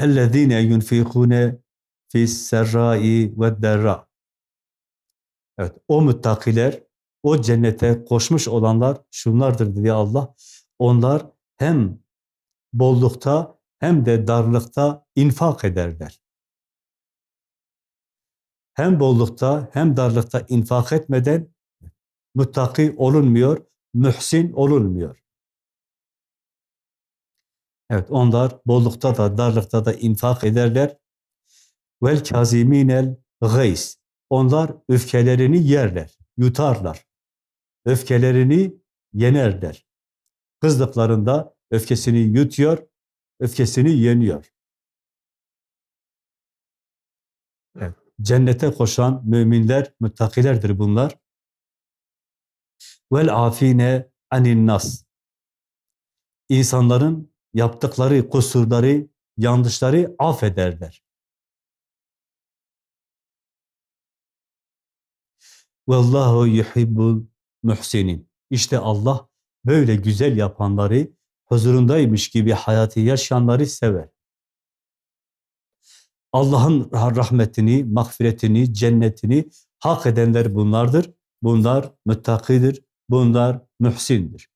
اَلَّذ۪ينَ يُنْفِقُونَ فِي السَّرَّاءِ وَالدَّرَّاءِ Evet, o müttakiler, o cennete koşmuş olanlar şunlardır dedi Allah. Onlar hem bollukta hem de darlıkta infak ederler. Hem bollukta hem darlıkta infak etmeden muttaki olunmuyor, mühsin olunmuyor. Evet, onlar bollukta da darlıkta da infak ederler. Vel kaziminel gayz. Onlar öfkelerini yerler, yutarlar. Öfkelerini yenerler. Kızdıklarında öfkesini yutuyor, öfkesini yeniyor. Evet, cennete koşan müminler, müttakilerdir bunlar. Vel afine anin nas. İnsanların yaptıkları kusurları, yanlışları affederler. Vallahu yuhibbul muhsinin. İşte Allah böyle güzel yapanları, huzurundaymış gibi hayatı yaşayanları sever. Allah'ın rahmetini, mağfiretini, cennetini hak edenler bunlardır. Bunlar müttakidir, bunlar mühsindir.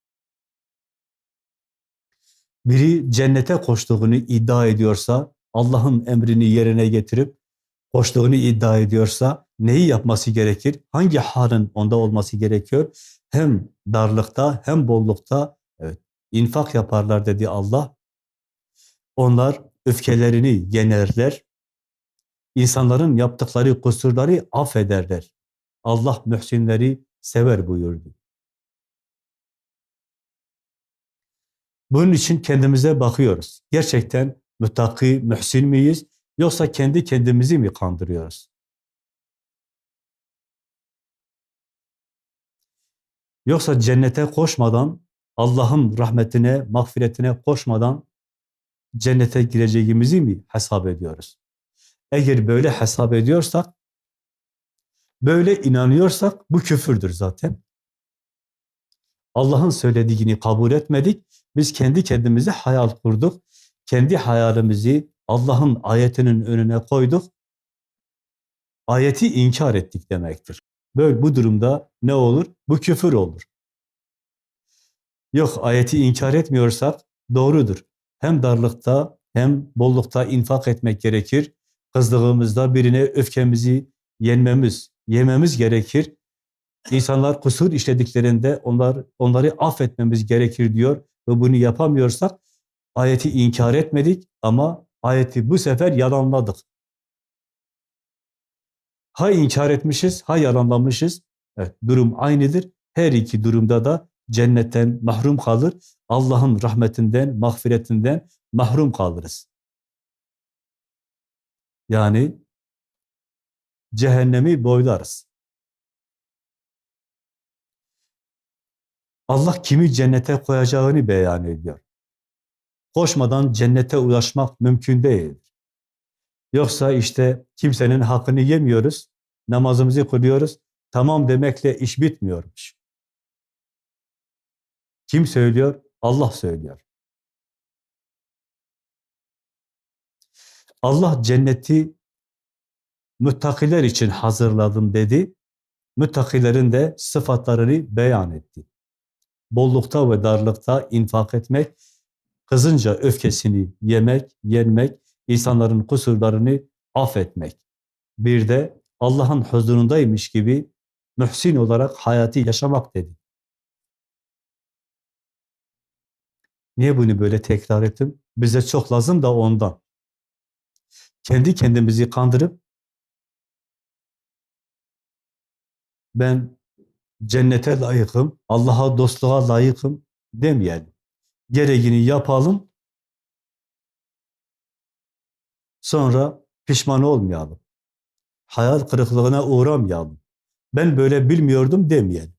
Biri cennete koştuğunu iddia ediyorsa, Allah'ın emrini yerine getirip koştuğunu iddia ediyorsa neyi yapması gerekir? Hangi halin onda olması gerekiyor? Hem darlıkta hem bollukta evet, infak yaparlar dedi Allah. Onlar öfkelerini yenerler. İnsanların yaptıkları kusurları affederler. Allah mühsinleri sever buyurdu. Bunun için kendimize bakıyoruz. Gerçekten müttaki, mühsin miyiz? Yoksa kendi kendimizi mi kandırıyoruz? Yoksa cennete koşmadan, Allah'ın rahmetine, mağfiretine koşmadan cennete gireceğimizi mi hesap ediyoruz? Eğer böyle hesap ediyorsak, böyle inanıyorsak bu küfürdür zaten. Allah'ın söylediğini kabul etmedik. Biz kendi kendimize hayal kurduk. Kendi hayalimizi Allah'ın ayetinin önüne koyduk. Ayeti inkar ettik demektir. Böyle bu durumda ne olur? Bu küfür olur. Yok ayeti inkar etmiyorsak doğrudur. Hem darlıkta hem bollukta infak etmek gerekir. Kızdığımızda birine öfkemizi yenmemiz, yememiz gerekir. İnsanlar kusur işlediklerinde onlar onları affetmemiz gerekir diyor ve bunu yapamıyorsak ayeti inkar etmedik ama ayeti bu sefer yalanladık. Ha inkar etmişiz, ha yalanlamışız. Evet, durum aynıdır. Her iki durumda da cennetten mahrum kalır. Allah'ın rahmetinden, mağfiretinden mahrum kalırız. Yani cehennemi boylarız. Allah kimi cennete koyacağını beyan ediyor. Koşmadan cennete ulaşmak mümkün değildir. Yoksa işte kimsenin hakkını yemiyoruz, namazımızı kılıyoruz, tamam demekle iş bitmiyormuş. Kim söylüyor? Allah söylüyor. Allah cenneti müttakiler için hazırladım dedi. Müttakilerin de sıfatlarını beyan etti. Bollukta ve darlıkta infak etmek, kızınca öfkesini yemek, yenmek, insanların kusurlarını affetmek. Bir de Allah'ın huzurundaymış gibi mühsin olarak hayatı yaşamak dedi. Niye bunu böyle tekrar ettim? Bize çok lazım da ondan. Kendi kendimizi kandırıp ben cennete layıkım, Allah'a dostluğa layıkım demeyelim. Gereğini yapalım, sonra pişman olmayalım. Hayal kırıklığına uğramayalım. Ben böyle bilmiyordum demeyelim.